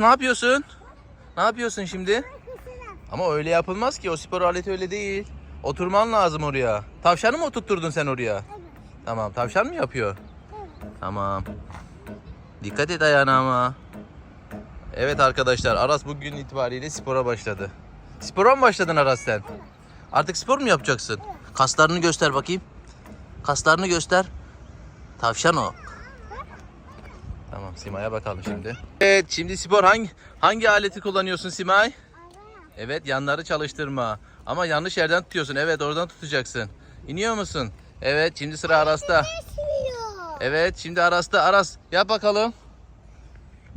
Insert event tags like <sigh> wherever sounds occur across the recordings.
Ne yapıyorsun? Ne yapıyorsun şimdi? Ama öyle yapılmaz ki. O spor aleti öyle değil. Oturman lazım oraya. Tavşanı mı oturtturdun sen oraya? Tamam. Tavşan mı yapıyor? Tamam. Dikkat et ayağına ama. Evet arkadaşlar Aras bugün itibariyle spora başladı. Spora mı başladın Aras sen? Artık spor mu yapacaksın? Kaslarını göster bakayım. Kaslarını göster. Tavşan o. Tamam Simay'a bakalım şimdi. Evet şimdi spor hangi hangi aleti kullanıyorsun Simay? Evet yanları çalıştırma. Ama yanlış yerden tutuyorsun. Evet oradan tutacaksın. İniyor musun? Evet şimdi sıra Aras'ta. Evet şimdi Aras'ta. Aras yap bakalım.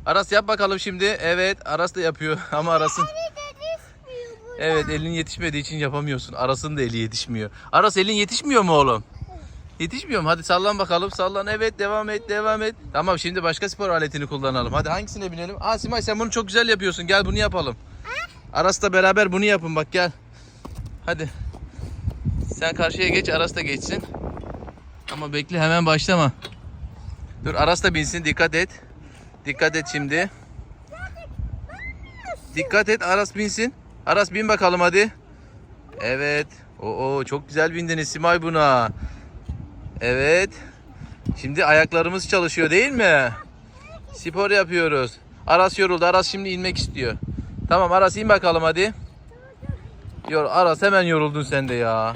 Aras yap bakalım şimdi. Evet Aras da yapıyor <laughs> ama Aras'ın. Evet elin yetişmediği için yapamıyorsun. Aras'ın da eli yetişmiyor. Aras elin yetişmiyor mu oğlum? Yetişmiyor mu? Hadi sallan bakalım. Sallan. Evet devam et devam et. Tamam şimdi başka spor aletini kullanalım. Hadi hangisine binelim? Aa Simay sen bunu çok güzel yapıyorsun. Gel bunu yapalım. Aras'la beraber bunu yapın bak gel. Hadi. Sen karşıya geç Aras da geçsin. Ama bekle hemen başlama. Dur Aras da binsin dikkat et. Dikkat et şimdi. Dikkat et Aras binsin. Aras bin bakalım hadi. Evet. Oo çok güzel bindiniz Simay buna. Evet. Şimdi ayaklarımız çalışıyor değil mi? Spor yapıyoruz. Aras yoruldu. Aras şimdi inmek istiyor. Tamam Aras in bakalım hadi. Yor Aras hemen yoruldun sen de ya.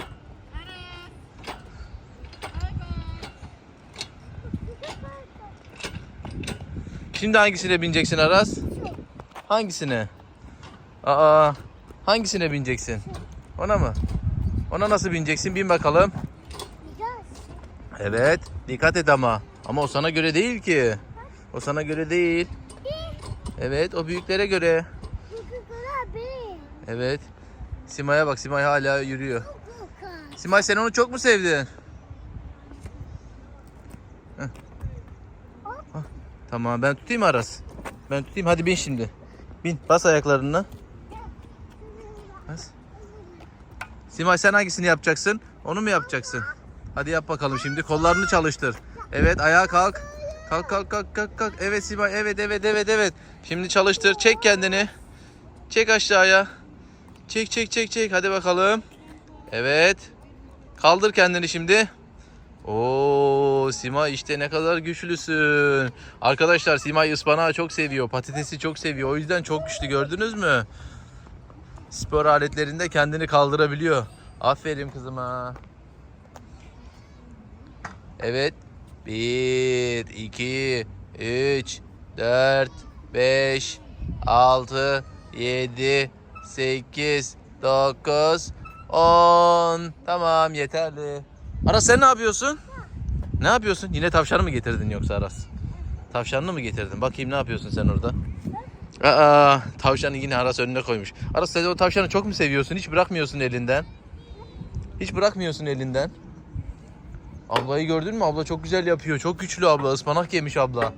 Şimdi hangisine bineceksin Aras? Hangisine? Aa, hangisine bineceksin? Ona mı? Ona nasıl bineceksin? Bin bakalım. Evet. Dikkat et ama. Ama o sana göre değil ki. O sana göre değil. Evet, o büyüklere göre. Evet. Simay'a bak. Simay hala yürüyor. Simay sen onu çok mu sevdin? Tamam ben tutayım Aras. Ben tutayım hadi bin şimdi. Bin bas ayaklarını. Bas. Simay sen hangisini yapacaksın? Onu mu yapacaksın? Hadi yap bakalım şimdi kollarını çalıştır. Evet ayağa kalk. Kalk kalk kalk kalk kalk. Evet Simay evet evet evet evet. Şimdi çalıştır çek kendini. Çek aşağıya. Çek çek çek çek hadi bakalım. Evet. Kaldır kendini şimdi. Oo Simay işte ne kadar güçlüsün. Arkadaşlar Simay ıspanağı çok seviyor. Patatesi çok seviyor. O yüzden çok güçlü gördünüz mü? Spor aletlerinde kendini kaldırabiliyor. Aferin kızıma. Evet. 1, 2, 3, 4, 5, 6, 7, 8, 9, 10. Tamam yeterli. Aras sen ne yapıyorsun? Ne yapıyorsun? Yine tavşanı mı getirdin yoksa Aras? Tavşanını mı getirdin? Bakayım ne yapıyorsun sen orada? Aa, tavşanı yine Aras önüne koymuş. Aras sen o tavşanı çok mu seviyorsun? Hiç bırakmıyorsun elinden. Hiç bırakmıyorsun elinden. Ablayı gördün mü? Abla çok güzel yapıyor. Çok güçlü abla. Ispanak yemiş abla.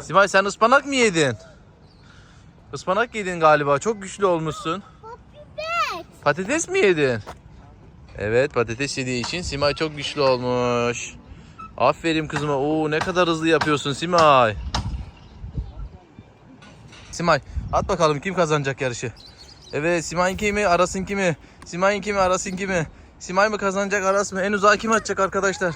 Simay sen ıspanak mı yedin? Ispanak yedin galiba. Çok güçlü olmuşsun. Pipet. Patates mi yedin? Evet patates yediği için Simay çok güçlü olmuş. Aferin kızıma. Oo ne kadar hızlı yapıyorsun Simay. Simay at bakalım kim kazanacak yarışı. Evet Simay'ın kimi Aras'ın kimi? Simay'ın kimi Aras'ın kimi? Simay mı kazanacak Aras mı? En uzağa kim atacak arkadaşlar?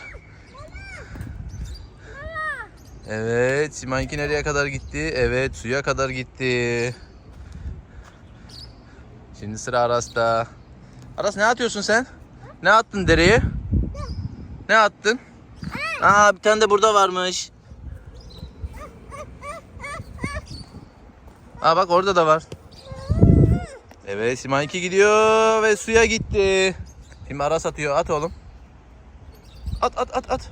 Evet Simay'ınki nereye kadar gitti? Evet suya kadar gitti. Şimdi sıra Aras'ta. Aras ne atıyorsun sen? Ne attın dereye? Ne attın? Aa bir tane de burada varmış. Aa bak orada da var. Evet Simay'ınki gidiyor ve suya gitti. Şimdi Aras atıyor. At oğlum. At at at at.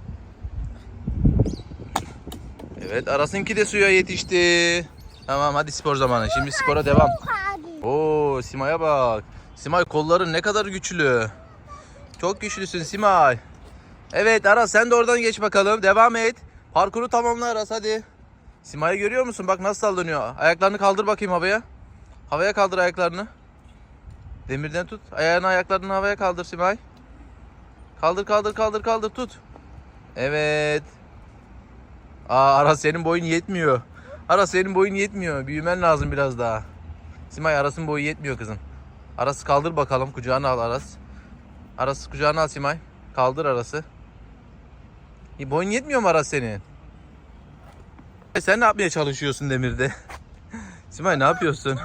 Evet Aras'ınki de suya yetişti. Tamam hadi spor zamanı. Şimdi spora devam. Oo Simay'a bak. Simay kolların ne kadar güçlü. Çok güçlüsün Simay. Evet Aras sen de oradan geç bakalım. Devam et. Parkuru tamamla Aras hadi. Simay'ı görüyor musun? Bak nasıl sallanıyor. Ayaklarını kaldır bakayım havaya. Havaya kaldır ayaklarını. Demirden tut. Ayağını ayaklarını havaya kaldır Simay. Kaldır kaldır kaldır kaldır tut. Evet. Aa Aras senin boyun yetmiyor. Aras senin boyun yetmiyor. Büyümen lazım biraz daha. Simay Aras'ın boyu yetmiyor kızım. Aras'ı kaldır bakalım. Kucağına al Aras. Aras kucağına al Simay. Kaldır Aras'ı. E, boyun yetmiyor mu Aras senin? E, sen ne yapmaya çalışıyorsun Demir'de? <laughs> Simay ne yapıyorsun?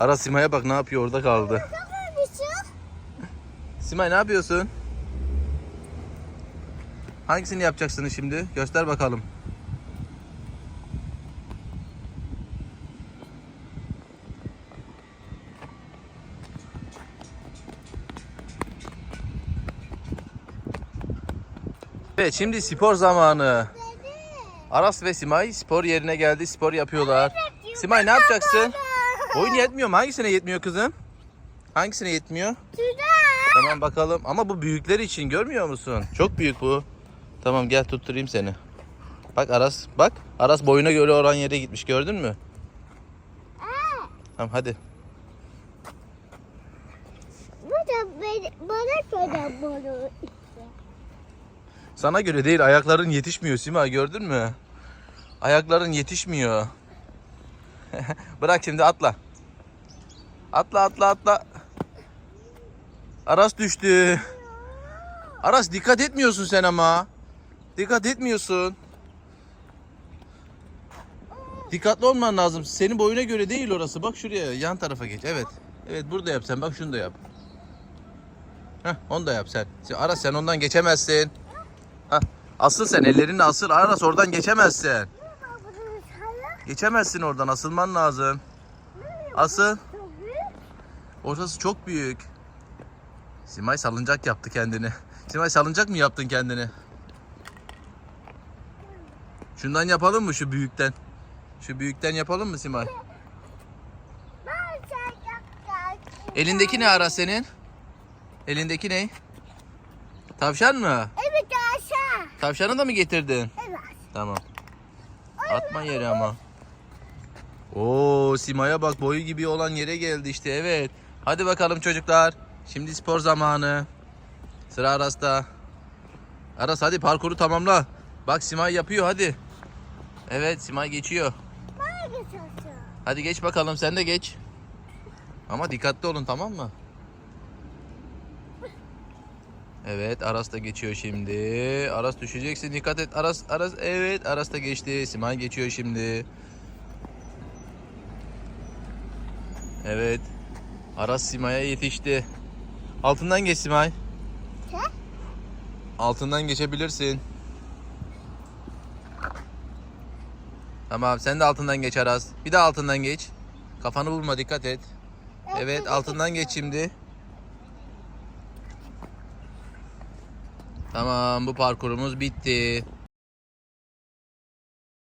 Aras Simay'a bak ne yapıyor orada kaldı. Simay ne yapıyorsun? Hangisini yapacaksınız şimdi? Göster bakalım. Evet şimdi spor zamanı. Aras ve Simay spor yerine geldi. Spor yapıyorlar. Simay ne yapacaksın? Boyun yetmiyor mu? Hangisine yetmiyor kızım? Hangisine yetmiyor? Şurada. Tamam bakalım. Ama bu büyükler için görmüyor musun? Çok büyük bu. Tamam gel tutturayım seni. Bak Aras bak. Aras boyuna göre oran yere gitmiş gördün mü? Aa, Tamam hadi. bu da beni, bana göre bunu. Sana göre değil ayakların yetişmiyor Sima gördün mü? Ayakların yetişmiyor. <laughs> Bırak şimdi atla. Atla atla atla. Aras düştü. Aras dikkat etmiyorsun sen ama. Dikkat etmiyorsun. Dikkatli olman lazım. Senin boyuna göre değil orası. Bak şuraya yan tarafa geç. Evet. Evet burada yap sen. Bak şunu da yap. Heh, onu da yap sen. Aras sen ondan geçemezsin. Hah, asıl sen ellerini asıl. Aras oradan geçemezsin. Geçemezsin oradan. Asılman lazım. Asıl. Orası çok büyük. Simay salıncak yaptı kendini. Simay salıncak mı yaptın kendini? Şundan yapalım mı şu büyükten? Şu büyükten yapalım mı Simay? Elindeki ne ara senin? Elindeki ne? Tavşan mı? Evet aşağı. Tavşanı da mı getirdin? Evet. Tamam. Atma yere ama. Oo Sima'ya bak boyu gibi olan yere geldi işte evet. Hadi bakalım çocuklar. Şimdi spor zamanı. Sıra Aras'ta. Aras hadi parkuru tamamla. Bak Simay yapıyor hadi. Evet Simay geçiyor. Hadi geç bakalım sen de geç. Ama dikkatli olun tamam mı? Evet Aras da geçiyor şimdi. Aras düşeceksin dikkat et. Aras Aras evet Aras da geçti. Simay geçiyor şimdi. Evet. Aras Simay'a yetişti. Altından geç Simay. He? Altından geçebilirsin. Tamam sen de altından geç Aras. Bir de altından geç. Kafanı vurma dikkat et. Evet altından geç şimdi. Tamam bu parkurumuz bitti.